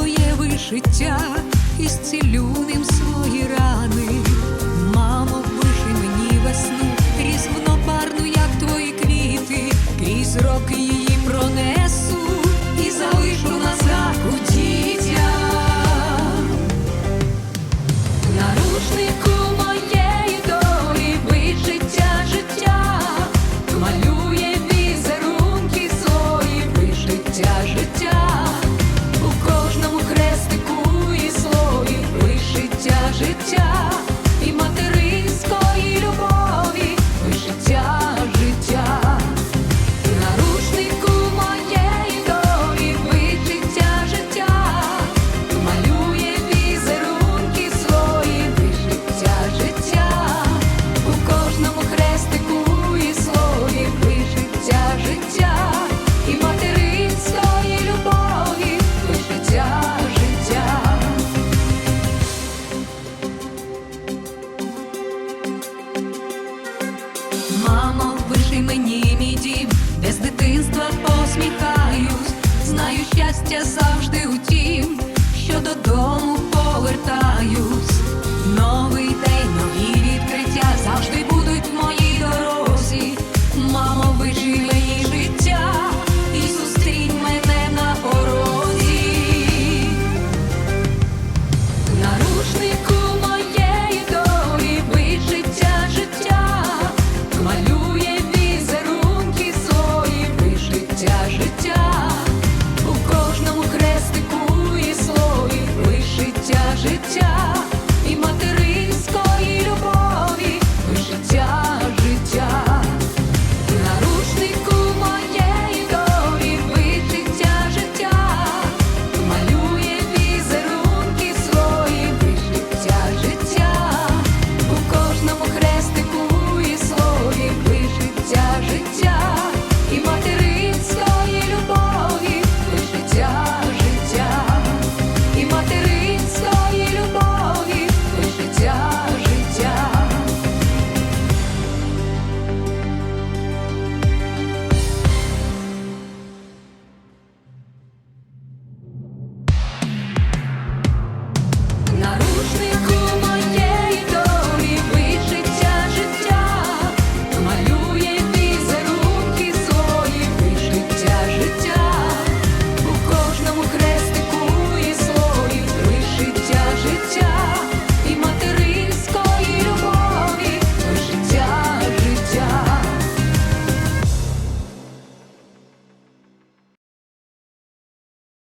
своє вишиття і зцілю ним свої рани. щастя завжди у тім, що додому.